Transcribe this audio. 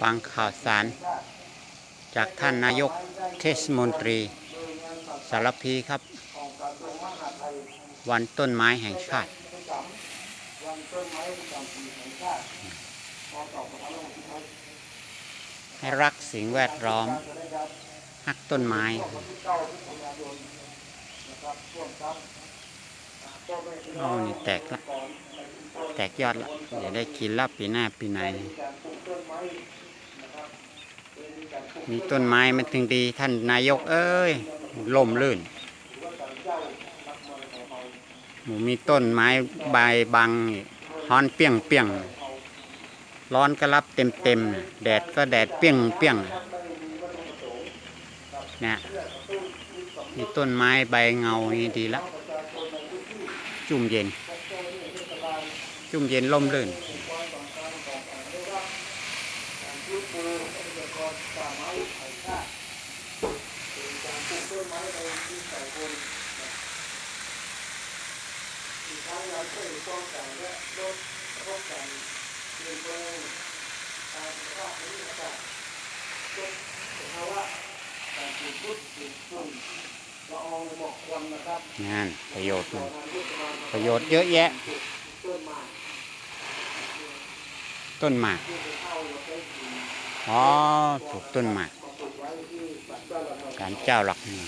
ฟังข่าวสาร จากท่านนายกเทศมนตรี สารพีครับ วันต้นไม้แห่งชาติ ให้รักสิ่งแวดล้อมรักต้นไม้โอ้นี่แตกละ แตกยอดละเดี๋ยวได้กินละปีหน้าปีไหน มีต้นไม้มันถึงดีท่านนายกเอ้ยล่มลื่นหมูมีต้นไม้ใบบังฮอนเปียงเปียงร้อนก็รับเต็มเต็มแดดก็แดดเปียงเปียงเนี่ยมีต้นไม้ใบเงานี่ดีละจุ่มเย็น จุ่มเย็นล่มลื่นนั่นประโยชน์ ประโยชน์เยอะแยะ ต้นหมากอ๋อปลูกต้นหมาก การเจ้าหลักนี่